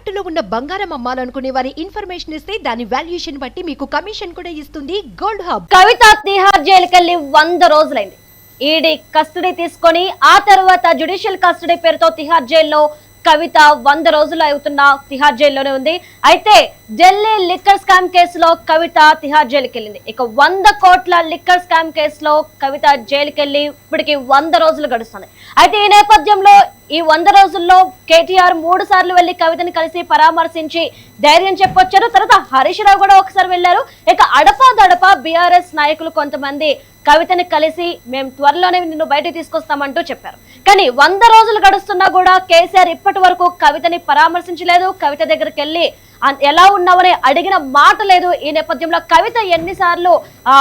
తాకట్టులో ఉన్న బంగారం అమ్మాలనుకునే వారి ఇన్ఫర్మేషన్ ఇస్తే దాని వాల్యుయేషన్ బట్టి మీకు కమిషన్ కూడా ఇస్తుంది గోల్డ్ హబ్. కవిత తిహార్ జైలుకెళ్ళి వంద రోజులైంది. ఈడీ కస్టడీ తీసుకొని ఆ తర్వాత జ్యుడిషియల్ కస్టడీ పేరుతో తిహార్ జైల్లో కవిత వంద రోజులు అవుతున్న తిహార్ జైల్లోనే ఉంది. అయితే ఢిల్లీ లిక్కర్ స్కామ్ కేసులో కవిత తిహార్ జైలుకి వెళ్ళింది ఇక వంద కోట్ల లిక్కర్ స్కామ్ కేసులో కవిత జైలుకెళ్ళి ఇప్పటికి వంద రోజులు గడుస్తుంది. అయితే ఈ నేపథ్యంలో ఈ వంద రోజుల్లో కేటీఆర్ మూడు సార్లు వెళ్ళి కవితని కలిసి పరామర్శించి ధైర్యం చెప్పొచ్చారు. తర్వాత హరీష్ రావు కూడా ఒకసారి వెళ్ళారు ఇక అడపా దడప బీఆర్ఎస్ నాయకులు కొంతమంది కవితని కలిసి మేము త్వరలోనే నిన్ను బయటకు తీసుకొస్తామంటూ చెప్పారు. కానీ వంద రోజులు గడుస్తున్నా కూడా కేసీఆర్ ఇప్పటి వరకు కవితని పరామర్శించలేదు. కవిత దగ్గరికి వెళ్ళి ఎలా ఉన్నావని అడిగిన మాట లేదు. ఈ నేపథ్యంలో కవిత ఎన్నిసార్లు ఆ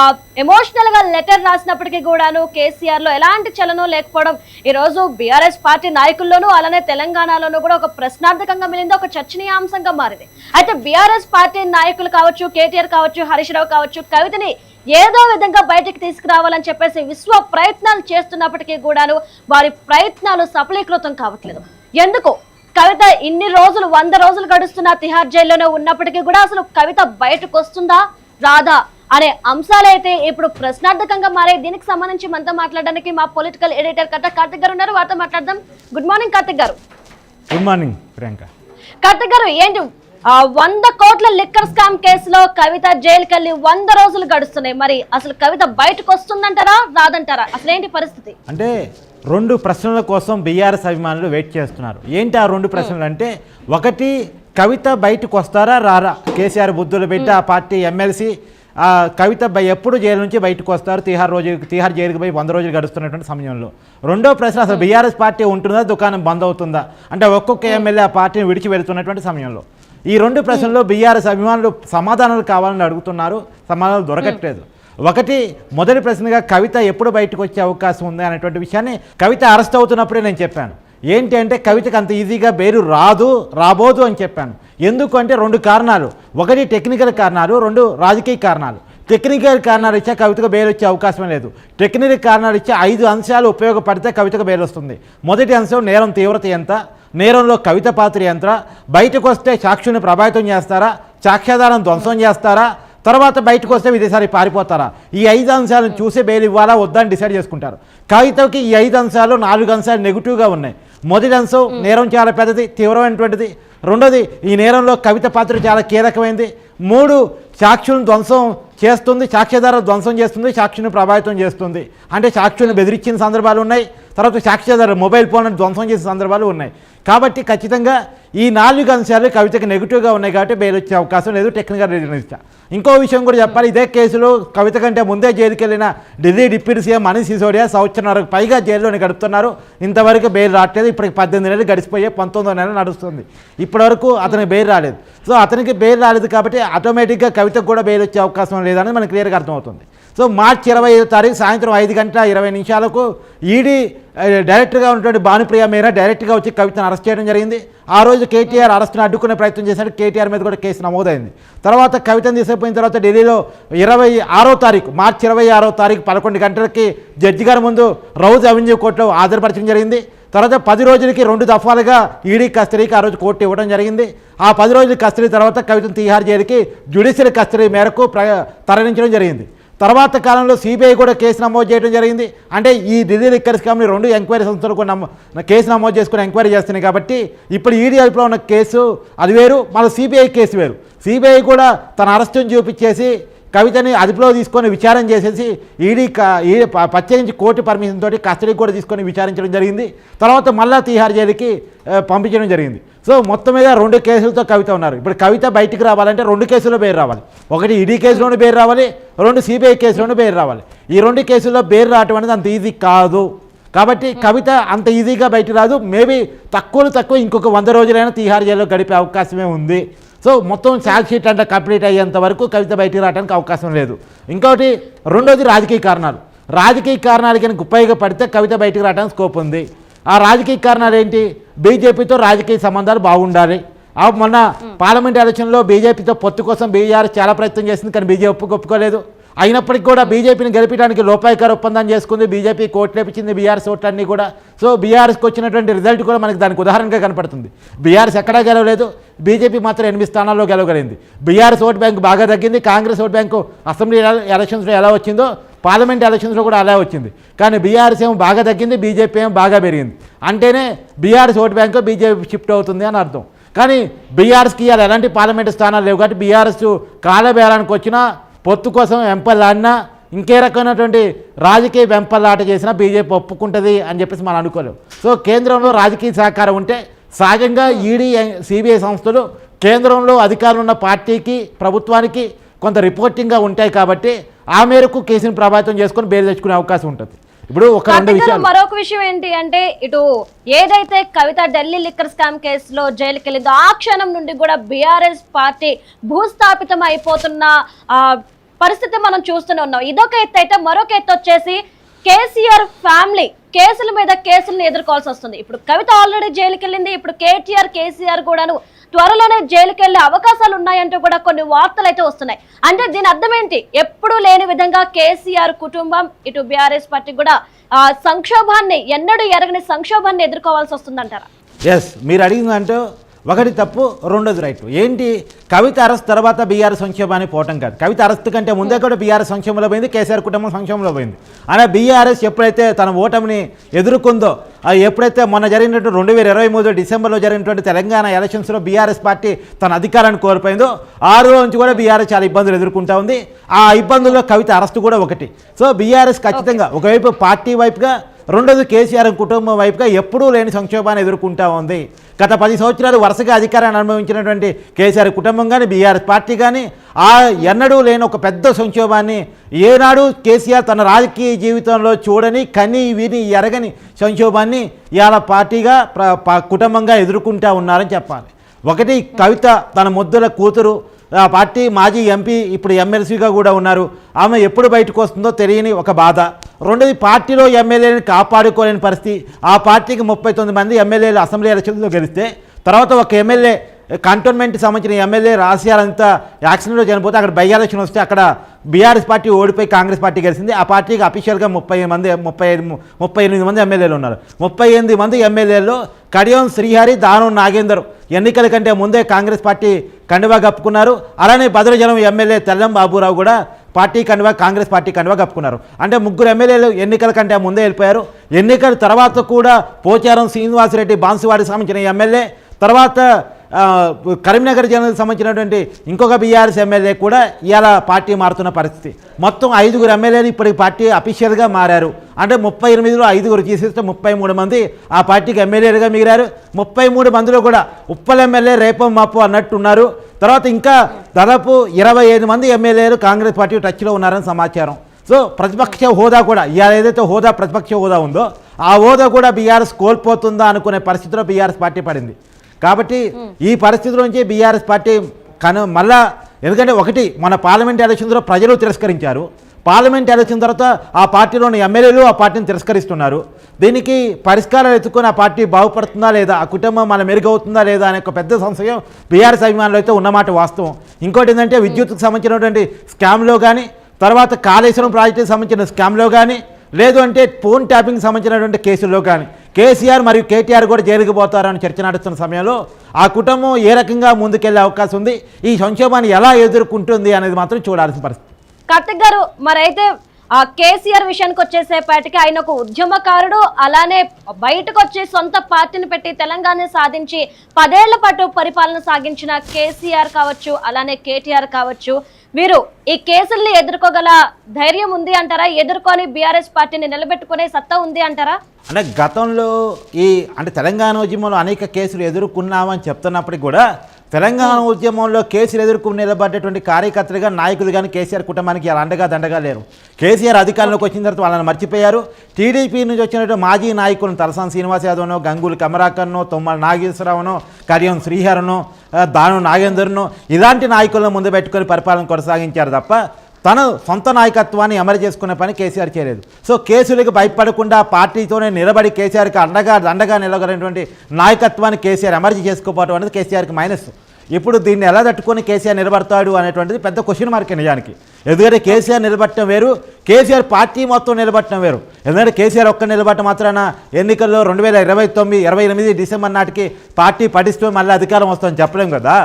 ఎమోషనల్గా లెటర్ రాసినప్పటికీ కూడాను కేసీఆర్లో ఎలాంటి చలనం లేకపోవడం ఈ రోజు బీఆర్ఎస్ పార్టీ నాయకుల్లోనూ అలానే తెలంగాణలోనూ కూడా ఒక ప్రశ్నార్థకంగా మిలింది ఒక చర్చనీయాంశంగా మారింది. అయితే బీఆర్ఎస్ పార్టీ నాయకులు కావచ్చు కేటీఆర్ కావచ్చు హరీష్ రావు కావచ్చు కవితని ఏదో విధంగా బయటికి తీసుకురావాలని చెప్పేసి విశ్వ ప్రయత్నాలు చేస్తున్నప్పటికీ కూడాను వారి ప్రయత్నాలు సఫలీకృతం కావట్లేదు. ఎందుకు? కవిత ఇన్ని రోజులు వంద రోజులు గడుస్తున్న తిహార్ జైల్లోనే ఉన్నప్పటికీ కూడా అసలు కవిత బయటకు వస్తుందా రాదా అనే అంశాలైతే ఇప్పుడు ప్రశ్నార్థకంగా మారే దీనికి సంబంధించి మనతో మాట్లాడడానికి మా పొలిటికల్ ఎడిటర్ కట్ట కార్తిక్ గారు ఉన్నారు. వారితో మాట్లాడదాం. గుడ్ మార్నింగ్ కార్తిక్ గారు. గుడ్ మార్నింగ్ ప్రియాంక కార్తిక్ గారు ఏంటి? వంద కోట్ల లిక్కర్ స్కామ్ కేసులో కవిత జైలుకి వెళ్ళి వంద రోజులు గడుస్తున్నాయి. మరి అసలు కవిత బయటకు వస్తుందంటారా రాదంటారా? అసలు ఏంటి పరిస్థితి? అంటే రెండు ప్రశ్నల కోసం బీఆర్ఎస్ అభిమానులు వెయిట్ చేస్తున్నారు. ఏంటి ఆ రెండు ప్రశ్నలు అంటే ఒకటి కవిత బయటకు వస్తారా రారా? కేసీఆర్ బుద్ధులు పెట్టి ఆ పార్టీ ఎమ్మెల్సీ ఆ కవిత బై ఎప్పుడు జైలు నుంచి బయటకు వస్తారు? తీహార్ రోజు తీహార్ జైలుకి పోయి వంద రోజులు గడుస్తున్నటువంటి సమయంలో. రెండో ప్రశ్న అసలు బీఆర్ఎస్ పార్టీ ఉంటుందా దుకాణం బంద్ అవుతుందా? అంటే ఒక్కొక్క ఎమ్మెల్యే ఆ పార్టీని విడిచి వెళ్తున్నటువంటి సమయంలో. ఈ రెండు ప్రశ్నల్లో బీఆర్ఎస్ అభిమానులు సమాధానాలు కావాలని అడుగుతున్నారు. సమాధానాలు దొరకట్లేదు. ఒకటి మొదటి ప్రశ్నగా కవిత ఎప్పుడు బయటకు వచ్చే అవకాశం ఉంది అనేటువంటి విషయాన్ని కవిత అరెస్ట్ అవుతున్నప్పుడే నేను చెప్పాను. ఏంటి అంటే కవితకు అంత ఈజీగా బెయిలు రాదు రాబోదు అని చెప్పాను. ఎందుకు అంటే రెండు కారణాలు. ఒకటి టెక్నికల్ కారణాలు రెండు రాజకీయ కారణాలు. టెక్నికల్ కారణాలు ఇచ్చా కవితకు బెయిల్ వచ్చే అవకాశం లేదు. టెక్నికల్ కారణాలు ఇచ్చే ఐదు అంశాలు ఉపయోగపడితే కవితకు బెయిల్ వస్తుంది. మొదటి అంశం నేరం తీవ్రత ఎంత? నేరంలో కవిత పాత్ర ఎంత? బయటకు వస్తే సాక్షుని ప్రభావితం చేస్తారా? సాక్ష్యాధారం ధ్వంసం చేస్తారా? తర్వాత బయటకు వస్తే విదేశాలకు పారిపోతారా? ఈ ఐదు అంశాలను చూసి బెయిల్ ఇవ్వాలా? వద్దా అని డిసైడ్ చేసుకుంటారు. కవితకి ఈ ఐదు అంశాలు నాలుగు అంశాలు నెగిటివ్గా ఉన్నాయి. మొదటి అంశం నేరం చాలా పెద్దది తీవ్రమైనటువంటిది. రెండోది ఈ నేరంలో కవిత పాత్ర చాలా కీలకమైంది. మూడు సాక్షులను ధ్వంసం చేస్తుంది సాక్ష్యాధార ధ్వంసం చేస్తుంది సాక్షిని ప్రభావితం చేస్తుంది. అంటే సాక్షులను బెదిరించిన సందర్భాలు ఉన్నాయి. తర్వాత సాక్ష్యాధార మొబైల్ ఫోన్లను ధ్వంసం చేసిన సందర్భాలు ఉన్నాయి. కాబట్టి ఖచ్చితంగా ఈ నాలుగు అంశాలు కవితకి నెగిటివ్గా ఉన్నాయి కాబట్టి బెయిల్ వచ్చే అవకాశం లేదు టెక్నికల్ రీజన్ ఇచ్చా ఇంకో విషయం కూడా చెప్పాలి ఇదే కేసులో కవిత కంటే ముందే జైలుకి వెళ్ళిన ఢిల్లీ డిప్యూటీ సీఎం మనీష్ సిసోడియా సంవత్సరంన్నరకు పైగా జైల్లోనే గడుపుతున్నారు. ఇంతవరకు బెయిల్ రావట్లేదు ఇప్పటికి పద్దెనిమిది నెలలు గడిచిపోయే పంతొమ్మిదో నెలలు నడుస్తుంది. ఇప్పటివరకు అతనికి బెయిల్ రాలేదు. సో అతనికి బెయిల్ రాలేదు కాబట్టి ఆటోమేటిక్గా కవితకు కూడా బెయిల్ వచ్చే అవకాశం లేదని మనకు క్లియర్గా అర్థమవుతుంది. సో మార్చి ఇరవై ఐదో తారీఖు సాయంత్రం ఐదు గంటల ఇరవై నిమిషాలకు ఈడీ డైరెక్టర్గా ఉన్నటువంటి భానుప్రియ మీరా డైరెక్ట్గా వచ్చి కవితను అరెస్ట్ చేయడం జరిగింది. ఆ రోజు కేటీఆర్ అరెస్ట్ను అడ్డుకునే ప్రయత్నం చేశాడు. కేటీఆర్ మీద కూడా కేసు నమోదైంది. తర్వాత కవితను తీసుకుపోయిన తర్వాత ఢిల్లీలో ఇరవై ఆరో తారీఖు మార్చి ఇరవై ఆరో తారీఖు పదకొండు గంటలకి జడ్జి గారి ముందు రౌజ్ అవెన్యూ కోర్టులో హాజరుపరచడం జరిగింది. తర్వాత పది రోజులకి రెండు దఫాలుగా ఈడీ కస్టడీకి ఆ రోజు కోర్టు ఇవ్వడం జరిగింది. ఆ పది రోజుల కస్టడీ తర్వాత కవితను తీహార్ జైలుకి జ్యుడిషియల్ కస్టడీ మేరకు ప్ర తరలించడం జరిగింది. తర్వాత కాలంలో సిబిఐ కూడా కేసు నమోదు చేయడం జరిగింది. అంటే ఈ ఢిల్లీ లిక్కర్స్ కంపెనీ రెండు ఎంక్వైరీ సంస్థలు కూడా నమో కేసు నమోదు చేసుకుని ఎంక్వైరీ చేస్తున్నాయి కాబట్టి ఇప్పుడు ఈడీ అదుపులో ఉన్న కేసు అది వేరు మళ్ళీ సిబిఐ కేసు వేరు. సిబిఐ కూడా తన అరెస్టును చూపించేసి కవితని అదుపులో తీసుకొని విచారం చేసేసి ఈడీ ఈడీ ప్రత్యేకించి కోర్టు పర్మిషన్ తోటి కస్టడీ కూడా తీసుకొని విచారించడం జరిగింది. తర్వాత మళ్ళా తీహార్ జైలుకి పంపించడం జరిగింది. సో మొత్తం మీద రెండు కేసులతో కవిత ఉన్నారు. ఇప్పుడు కవిత బయటికి రావాలంటే రెండు కేసుల్లో బెయిల్ రావాలి. ఒకటి ఈడీ కేసులోనే బెయిల్ రావాలి రెండు సిబిఐ కేసులోనే బెయిల్ రావాలి. ఈ రెండు కేసుల్లో బెయిల్ రావటం అనేది అంత ఈజీ కాదు. కాబట్టి కవిత అంత ఈజీగా బయటికి రాదు. మేబీ తక్కువలో తక్కువ ఇంకొక వంద రోజులైనా తీహార్ జైల్లో గడిపే అవకాశమే ఉంది. సో మొత్తం షీట్ అంటే కంప్లీట్ అయ్యేంత వరకు కవిత బయటికి రావడానికి అవకాశం లేదు. ఇంకొకటి రెండోది రాజకీయ కారణాలు. రాజకీయ కారణాలకి కనుక ఉపయోగపడితే కవిత బయటికి రావడానికి స్కోప్ ఉంది. ఆ రాజకీయ కారణాలు ఏంటి? బీజేపీతో రాజకీయ సంబంధాలు బాగుండాలి. ఆ మొన్న పార్లమెంట్ ఎలక్షన్లో బీజేపీతో పొత్తు కోసం బీఆర్ చాలా ప్రయత్నం చేసింది కానీ బీజేపీ ఒప్పు ఒప్పుకోలేదు. అయినప్పటికీ కూడా బీజేపీని గెలిపించడానికి లోపాయికార ఒప్పందం చేసుకుంది బీజేపీ కోర్టు లేపించింది బీఆర్ఎస్ ఓట్లన్నీ కూడా. సో బీఆర్ఎస్కి వచ్చినటువంటి రిజల్ట్ కూడా మనకి దానికి ఉదాహరణగా కనపడుతుంది. బీఆర్ఎస్ ఎక్కడా గెలవలేదు బీజేపీ మాత్రం ఎనిమిది స్థానాల్లో గెలవగలిగింది. బీఆర్ఎస్ ఓట్ బ్యాంక్ బాగా తగ్గింది కాంగ్రెస్ ఓట్ బ్యాంకు అసెంబ్లీ ఎల- ఎలక్షన్స్లో ఎలా వచ్చిందో పార్లమెంట్ ఎలక్షన్స్లో కూడా అలా వచ్చింది. కానీ బీఆర్ఎస్ ఏమో బాగా తగ్గింది బీజేపీ ఏమో బాగా పెరిగింది. అంటేనే BRS vote bank BJP shift అవుతుంది అని అర్థం. కానీ బీఆర్ఎస్కి ఇవాళ ఎలాంటి పార్లమెంటు స్థానాలు లేవు కాబట్టి బీఆర్ఎస్ కాలబేరానికి వచ్చినా పొత్తు కోసం ఎంపల్లాడినా ఇంకే రకమైనటువంటి రాజకీయ వెంపల్లాట చేసినా బీజేపీ ఒప్పుకుంటుంది అని చెప్పేసి మనం అనుకోలేము సో కేంద్రంలో రాజకీయ సహకారం ఉంటే సహజంగా ఈడీ సిబిఐ సంస్థలు కేంద్రంలో అధికారులు ఉన్న పార్టీకి ప్రభుత్వానికి కొంత రిపోర్టింగ్గా ఉంటాయి కాబట్టి ఆ మేరకు కేసుని ప్రభావితం చేసుకొని బేరు తెచ్చుకునే అవకాశం ఉంటుంది. ఇప్పుడు ఒక రెండు విషయాలు. మరొక విషయం ఏంటి అంటే ఇటు ఏదైతే కవిత ఢిల్లీ లిక్కర్ స్కామ్ కేసులో జైలుకి వెళ్ళిందో ఆ క్షణం నుండి కూడా బీఆర్ఎస్ పార్టీ భూస్థాపితం అయిపోతున్న ఆ, పరిస్థితి మనం చూస్తూనే ఉన్నాం. ఇదొక ఎత్తు అయితే మరొక ఎత్తు వచ్చేసి కేసీఆర్ ఫ్యామిలీ కేసుల మీద కేసులను ఎదుర్కోవాల్సి వస్తుంది. ఇప్పుడు కవిత ఆల్రెడీ జైలుకి వెళ్ళింది ఇప్పుడు కేటీఆర్ కేసీఆర్ కూడాను త్వరలోనే జైలుకి వెళ్ళే అవకాశాలు ఉన్నాయంటూ కూడా కొన్ని వార్తలు అయితే వస్తున్నాయి. అంటే దీని అర్థం ఏంటి? ఎప్పుడూ లేని విధంగా కేసీఆర్ కుటుంబం ఇటు బీఆర్ఎస్ పార్టీ కూడా ఆ సంక్షోభాన్ని ఎన్నడూ ఎరగని సంక్షోభాన్ని ఎదుర్కోవాల్సి వస్తుందంటారా? ఎస్ మీరు అడిగిందంటే ఒకటి తప్పు రెండోది రైట్. ఏంటి? కవిత అరెస్ట్ తర్వాత బీఆర్ఎస్ సంక్షేమానికి పోవటం కాదు. కవిత అరెస్ట్ కంటే ముందే కూడా బీఆర్ఎస్ సంక్షేమంలో పోయింది కేసీఆర్ కుటుంబం సంక్షేమంలో పోయింది. అలా బీఆర్ఎస్ ఎప్పుడైతే తన ఓటమిని ఎదుర్కొందో ఎప్పుడైతే మొన్న జరిగినట్టు రెండు వేల ఇరవై మూడు డిసెంబర్లో జరిగినటువంటి తెలంగాణ ఎలక్షన్స్లో బీఆర్ఎస్ పార్టీ తన అధికారాన్ని కోల్పోయిందో ఆ రోజు నుంచి కూడా బీఆర్ఎస్ చాలా ఇబ్బందులు ఎదుర్కొంటా ఉంది. ఆ ఇబ్బందుల్లో కవిత అరెస్ట్ కూడా ఒకటి. సో బీఆర్ఎస్ ఖచ్చితంగా ఒకవైపు పార్టీ వైపుగా రెండోది కేసీఆర్ కుటుంబం వైపుగా ఎప్పుడూ లేని సంక్షోభాన్ని ఎదుర్కొంటా ఉంది. గత పది సంవత్సరాలు వరుసగా అధికారాన్ని అనుభవించినటువంటి కేసీఆర్ కుటుంబం కానీ బీఆర్ఎస్ పార్టీ కానీ ఆ ఎన్నడూ లేని ఒక పెద్ద సంక్షోభాన్ని ఏనాడు కేసీఆర్ తన రాజకీయ జీవితంలో చూడని కని విని ఎరగని సంక్షోభాన్ని ఇవాళ పార్టీగా కుటుంబంగా ఎదుర్కొంటా ఉన్నారని చెప్పాలి. ఒకటి కవిత తన ముద్దుల కూతురు ఆ పార్టీ మాజీ ఎంపీ ఇప్పుడు ఎమ్మెల్సీగా కూడా ఉన్నారు. ఆమె ఎప్పుడు బయటకు వస్తుందో తెలియని ఒక బాధ. రెండోది పార్టీలో ఎమ్మెల్యేని కాపాడుకోలేని పరిస్థితి. ఆ పార్టీకి ముప్పై తొమ్మిది మంది ఎమ్మెల్యేలు అసెంబ్లీ ఎలక్షన్లో గెలిస్తే తర్వాత ఒక ఎమ్మెల్యే కంటోన్మెంట్కి సంబంధించిన ఎమ్మెల్యే రాసియాలంతా యాక్సిడెంట్లో చనిపోతే అక్కడ బై ఎలక్షన్ వస్తే అక్కడ బీఆర్ఎస్ పార్టీ ఓడిపోయి కాంగ్రెస్ పార్టీ గెలిచింది. ఆ పార్టీకి అఫీషియల్గా ముప్పై మంది ముప్పై ఐదు ముప్పై ఎనిమిది మంది ఎమ్మెల్యేలు ఉన్నారు. ముప్పై ఎనిమిది మంది ఎమ్మెల్యేల్లో కడియం శ్రీహరి దానం నాగేందర్ ఎన్నికల కంటే ముందే కాంగ్రెస్ పార్టీ కండువా కప్పుకున్నారు. అలానే భద్రజలం ఎమ్మెల్యే తెల్లం బాబురావు కూడా పార్టీ కండువా కాంగ్రెస్ పార్టీ కండువా కప్పుకున్నారు. అంటే ముగ్గురు ఎమ్మెల్యేలు ఎన్నికల కంటే ముందే వెళ్ళిపోయారు. ఎన్నికల తర్వాత కూడా పోచారం శ్రీనివాసరెడ్డి బాన్సువాడికి సంబంధించిన ఎమ్మెల్యే తర్వాత కరీంనగర్ జిల్లాకు సంబంధించినటువంటి ఇంకొక బీఆర్ఎస్ ఎమ్మెల్యే కూడా ఇవాళ పార్టీ మారుతున్న పరిస్థితి. మొత్తం ఐదుగురు ఎమ్మెల్యేలు ఇప్పటికి పార్టీ అఫీషియల్గా మారారు. అంటే ముప్పై ఎనిమిదిలో ఐదుగురు తీసేస్తే ముప్పై మూడు మంది ఆ పార్టీకి ఎమ్మెల్యేలుగా మిగిలారు. ముప్పై మూడు మందిలో కూడా ఉప్పల్ ఎమ్మెల్యే రేపం మాపు అన్నట్టున్నారు తర్వాత ఇంకా దాదాపు ఇరవై ఐదు మంది ఎమ్మెల్యేలు కాంగ్రెస్ పార్టీ టచ్లో ఉన్నారని సమాచారం. సో ప్రతిపక్ష హోదా కూడా ఇవాళ ఏదైతే హోదా ప్రతిపక్ష హోదా ఉందో ఆ హోదా కూడా బీఆర్ఎస్ కోల్పోతుందా అనుకునే పరిస్థితిలో బీఆర్ఎస్ పార్టీ పడింది. కాబట్టి ఈ పరిస్థితి నుంచి బీఆర్ఎస్ పార్టీ కను మళ్ళా ఎందుకంటే ఒకటి మన పార్లమెంట్ ఎలక్షన్స్లో ప్రజలు తిరస్కరించారు. పార్లమెంట్ ఎలక్షన్ తర్వాత ఆ పార్టీలోని ఎమ్మెల్యేలు ఆ పార్టీని తిరస్కరిస్తున్నారు. దీనికి పరిష్కారాలు ఎత్తుకొని ఆ పార్టీ బాగుపడుతుందా లేదా ఆ కుటుంబం మన మెరుగవుతుందా లేదా అనే ఒక పెద్ద సంశయం బీఆర్ఎస్ అభిమానులు అయితే ఉన్నమాట వాస్తవం. ఇంకోటి ఏంటంటే విద్యుత్కు సంబంధించినటువంటి స్కామ్లో కానీ తర్వాత కాళేశ్వరం ప్రాజెక్టుకి సంబంధించిన స్కామ్లో కానీ లేదు అంటే ఫోన్ ట్యాపింగ్ సంబంధించినటువంటి కేసుల్లో కానీ. కేసీఆర్ మరియు కేటీఆర్ కూడా జైలుకు పోతారని చర్చ నడుస్తున్న సమయంలో ఆ కుటుంబం ఏ రకంగా ముందుకెళ్ళే అవకాశం ఉంది ఈ సంక్షోభాన్ని ఎలా ఎదుర్కొంటుంది అనేది మాత్రం చూడాల్సిన పరిస్థితి. కార్తిక్ గారు మరైతే ఆ కేసీఆర్ విషయానికి వచ్చేసేపాటికి ఆయన ఒక ఉద్యమకారుడు. అలానే బయటకు వచ్చి సొంత పార్టీని పెట్టి తెలంగాణ సాధించి పదేళ్ళ పాటు పరిపాలన సాగించిన కేసీఆర్ కావచ్చు అలానే కేటీఆర్ కావచ్చు వీరు ఈ కేసుల్ని ఎదుర్కోగల ధైర్యం ఉంది అంటారా? ఎదుర్కొని బీఆర్ఎస్ పార్టీని నిలబెట్టుకునే సత్తా ఉంది అంటారా? అంటే గతంలో ఈ అంటే తెలంగాణ ఉద్యమంలో అనేక కేసులు ఎదుర్కొన్నామని చెప్తున్నప్పటికీ కూడా తెలంగాణ ఉద్యమంలో కేసీఆర్ ఎదుర్కొని నిలబడ్డటువంటి కార్యకర్తలుగా నాయకులు కానీ కేసీఆర్ కుటుంబానికి ఇలా అండగా దండగా లేరు. కేసీఆర్ అధికారంలోకి వచ్చిన తర్వాత వాళ్ళని మర్చిపోయారు. టీడీపీ నుంచి వచ్చినటువంటి మాజీ నాయకులను తలసాని శ్రీనివాస్ యాదవ్నో గంగూలు కమరాకర్నో తుమ్మల నాగేశ్వరరావునో కరియం శ్రీహరను దాను నాగేందర్ను ఇలాంటి నాయకులను ముందు పెట్టుకొని పరిపాలన కొనసాగించారు తప్ప తను సొంత నాయకత్వాన్ని అమలు చేసుకునే పని కేసీఆర్ చేయలేదు. సో కేసులకు భయపడకుండా పార్టీతోనే నిలబడి కేసీఆర్కి అండగా దండగా నిలబడినటువంటి నాయకత్వాన్ని కేసీఆర్ ఎమర్జీ చేసుకోకపోవడం అనేది కేసీఆర్కి మైనస్. ఇప్పుడు దీన్ని ఎలా తట్టుకొని కేసీఆర్ నిలబడతాడు అనేటువంటిది పెద్ద క్వశ్చన్ మార్క్ నిజానికి. ఎందుకంటే కేసీఆర్ నిలబట్టడం వేరు కేసీఆర్ పార్టీ మొత్తం నిలబట్టడం వేరు. ఎందుకంటే కేసీఆర్ ఒక్క నిలబడటం మాత్రాన ఎన్నికల్లో రెండు వేల ఇరవై తొమ్మిది ఇరవై ఎనిమిది డిసెంబర్ నాటికి పార్టీ పటిష్టం మళ్ళీ అధికారం వస్తుందని చెప్పలేం కదా.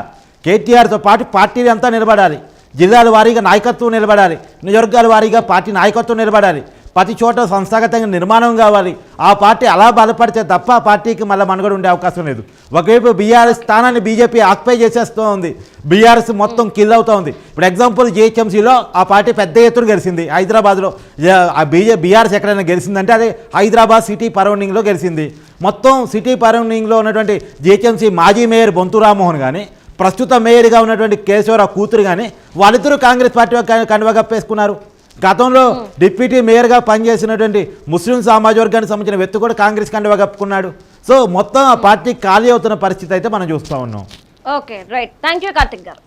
కేటీఆర్తో పాటు పార్టీ అంతా నిలబడాలి. జిల్లాల వారీగా నాయకత్వం నిలబడాలి. నియోజకవర్గాల వారీగా పార్టీ నాయకత్వం నిలబడాలి. ప్రతి చోట సంస్థాగతంగా నిర్మాణం కావాలి. ఆ పార్టీ అలా బలపడితే తప్ప ఆ పార్టీకి మళ్ళీ మనుగడ ఉండే అవకాశం లేదు. ఒకవైపు బీఆర్ఎస్ స్థానాన్ని బీజేపీ ఆక్యుపై చేసేస్తూ ఉంది. బీఆర్ఎస్ మొత్తం కిల్ అవుతూ ఉంది. ఇప్పుడు ఎగ్జాంపుల్ జిహెచ్ఎంసీలో ఆ పార్టీ పెద్ద ఎత్తున గెలిచింది. హైదరాబాద్లో ఆ బీజే బీఆర్ఎస్ ఎక్కడైనా గెలిచిందంటే అది హైదరాబాద్ సిటీ పరౌండింగ్లో గెలిచింది. మొత్తం సిటీ పరౌండింగ్లో ఉన్నటువంటి జిహెచ్ఎంసీ మాజీ మేయర్ బొంతు రామ్మోహన్ కానీ ప్రస్తుత మేయర్గా ఉన్నటువంటి కేశవరావు కూతురు కానీ వాళ్ళిద్దరూ కాంగ్రెస్ పార్టీ కండువా కప్పేసుకున్నారు. గతంలో డిప్యూటీ మేయర్గా పనిచేసినటువంటి ముస్లిం సామాజిక వర్గానికి సంబంధించిన వ్యక్తి కూడా కాంగ్రెస్ కండువా కప్పుకున్నాడు. సో మొత్తం ఆ పార్టీ ఖాళీ అవుతున్న పరిస్థితి అయితే మనం చూస్తూ ఉన్నాం. Okay right. Thank you Karthik గారు.